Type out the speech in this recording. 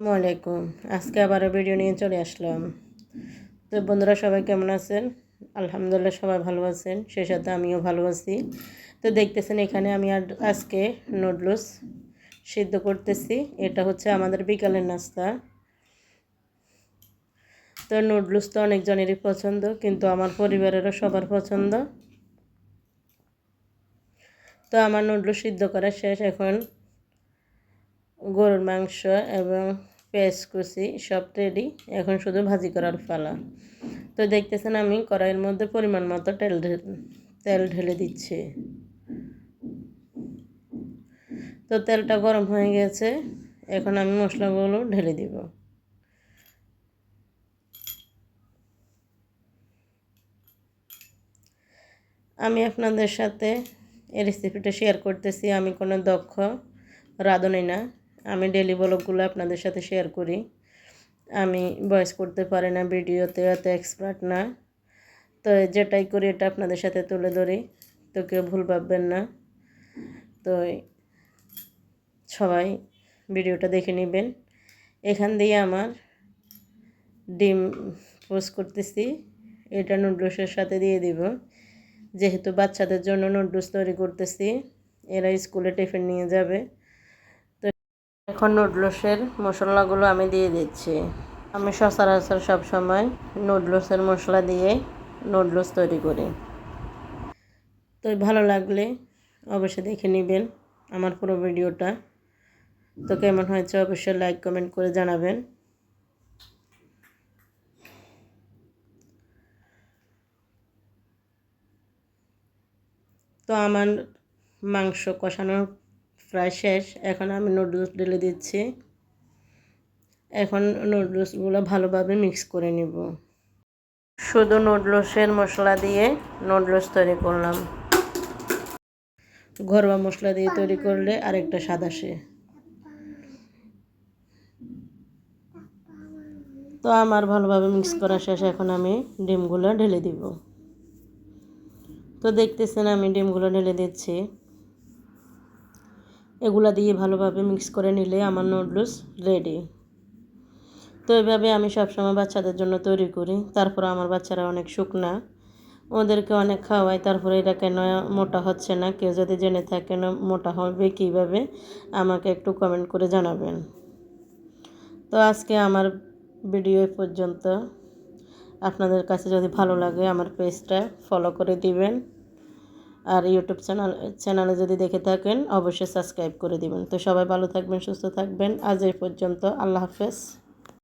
আলাইকুম আজকে আবার ভিডিও নিয়ে চলে আসলাম। তো বন্ধুরা, সবাই কেমন আছেন? আলহামদুলিল্লাহ, সবাই ভালো আছেন। সেই সাথে আমিও ভালো আছি। তো দেখতেছেন, এখানে আমি আর আজকে নুডলস সিদ্ধ করতেছি। এটা হচ্ছে আমাদের বিকালের নাস্তা। তো নুডলস তো অনেকজনেরই পছন্দ, কিন্তু আমার পরিবারেরও সবার পছন্দ। তো আমার নুডলস সিদ্ধ করা শেষ। এখন গরুর মাংস এবং পেঁয়াজ কুচি সব রেডি এখন শুধু ভাজি করার পালা। তো দেখতেছেন আমি কড়াইয়ের মধ্যে পরিমাণ মতো তেল তেল ঢেলে দিচ্ছি। তো তেলটা গরম হয়ে গেছে, এখন আমি মশলাগুলো ঢেলে দিব। আমি আপনাদের সাথে এই রেসিপিটা শেয়ার করতেছি, আমি কোনো দক্ষ, রাঁধুনি না। আমি ডেলি ব্লগগুলো আপনাদের সাথে শেয়ার করি। আমি ভয়েস করতে পারি না, ভিডিওতে এত এক্সপার্ট না। তো যেটাই করি এটা আপনাদের সাথে তুলে ধরি, তো কেউ ভুল ভাববেন না। তো সবাই ভিডিওটা দেখে নেবেন। এখান দিয়ে আমার ডিম পোস্ট করতেছি, এটা নুডলসের সাথে দিয়ে দিব। যেহেতু বাচ্চাদের জন্য নুডলস তৈরি করতেছি, এরা স্কুলে টিফিন নিয়ে যাবে। এখন নুডলসের মশলাগুলো আমি দিয়ে দিচ্ছি। আমি সচরাচর সবসময় নুডলসের মশলা দিয়ে নুডলস তৈরি করি। তো ভালো লাগলে অবশ্যই দেখে নেবেন আমার পুরো ভিডিওটা। তো কেমন হয়েছে অবশ্যই লাইক কমেন্ট করে জানাবেন। তো আমার মাংস কষানোর প্রায় শেষ। এখন আমি নুডলস ঢেলে দিচ্ছি। এখন নুডলসগুলো ভালোভাবে মিক্স করে নিব। শুধু নুডলসের মশলা দিয়ে নুডলস তৈরি করলাম। ঘরোয়া মশলা দিয়ে তৈরি করলে আরেকটা স্বাদ আসে। তো আমার ভালোভাবে মিক্স করা শেষ। এখন আমি ডিমগুলো ঢেলে দিব। তো দেখতেছেন আমি ডিমগুলো ঢেলে দিচ্ছি। এগুলা দিয়ে ভালোভাবে মিক্স করে নিলে আমার নুডলস রেডি তো এভাবে আমি সবসময় বাচ্চাদের জন্য তৈরি করি। তারপর আমার বাচ্চারা অনেক শুকনা। ওদেরকে অনেক খাওয়াই। তারপরে এটা কেন মোটা হচ্ছে না? কেউ যদি জেনে থাকেন মোটা হবে কীভাবে, আমাকে একটু কমেন্ট করে জানাবেন। তো আজকে আমার ভিডিও পর্যন্ত। আপনাদের কাছে যদি ভালো লাগে আমার পেজটা ফলো করে দিবেন। আর ইউটিউব চ্যানেল চ্যানেলে যদি দেখে থাকেন, অবশ্যই সাবস্ক্রাইব করে দিবেন। তো সবাই ভালো থাকবেন, সুস্থ থাকবেন। আজ এই পর্যন্ত, আল্লাহ হাফেজ।